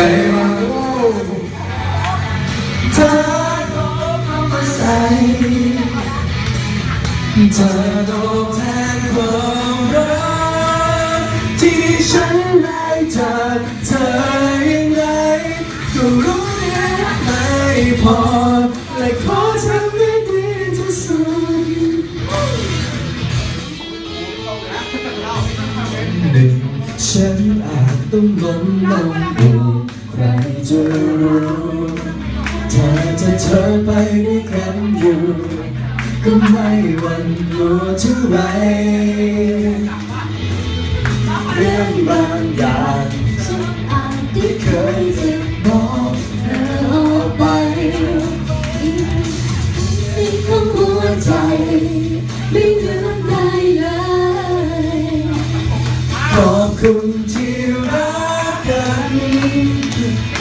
ในวันเธอก็เข้ามาใส่เธอตอบแทนความรักที่ฉันได้จากเธอยังไงก็รู้ยังไม่พอและขอทำให้ดีที่สุด หนึ่งฉันอาจต้องล้มลงดูใครจะรู้ถ้าจะเธอไปด้วยกันอยู่ ก็ไม่หวั่นกลัวเท่าไรเรื่องบางอย่างฉันอาจได้ที่เคย อบคุณที่รักกัน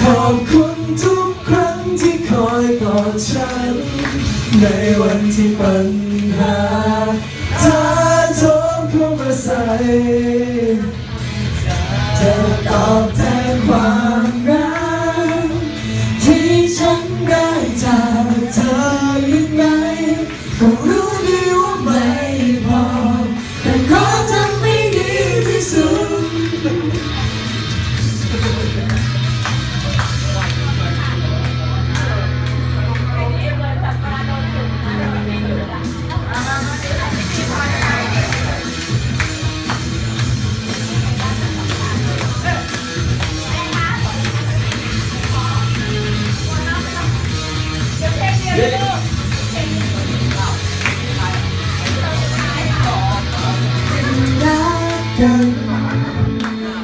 ขอบคุณทุกครั้งที่คอยกอดฉัน ในวันที่ปัญหาถ้าทมเข้ามาใส่จะตอบแทนความ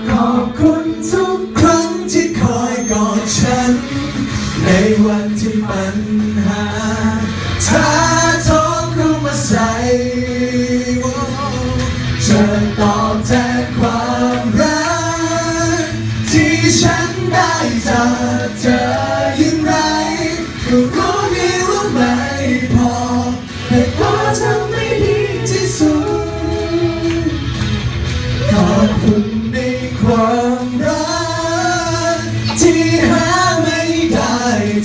ขอบคุณทุกครั้งที่คอยกอดฉัน ในวันที่ปัญหาถ้าท้องเข้ามาใส่จะตอบแทนความรัก ที่ฉันได้จากเธอ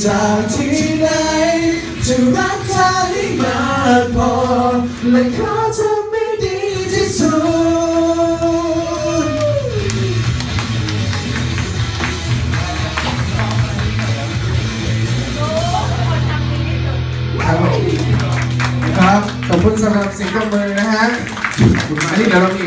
จากที่ไหนจะรักเธอให้มากพอและขอทำให้ดีที่สุดครับครับขอบคุณสำหรับเสียงปรบมือนะฮะอันนี้เดี๋ยวเรามี